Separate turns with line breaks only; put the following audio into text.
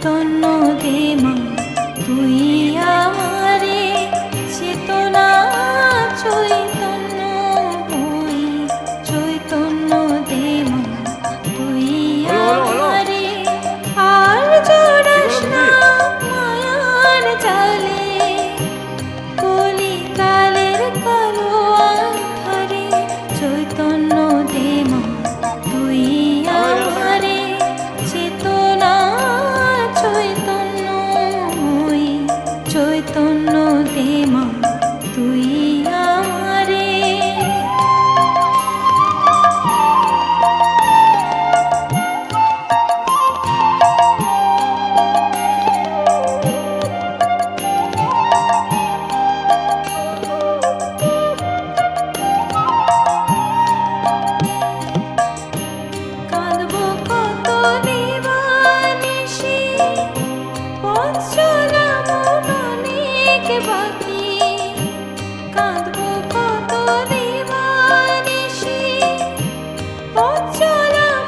don't know তন্ন দেমা তুই আ Bhakti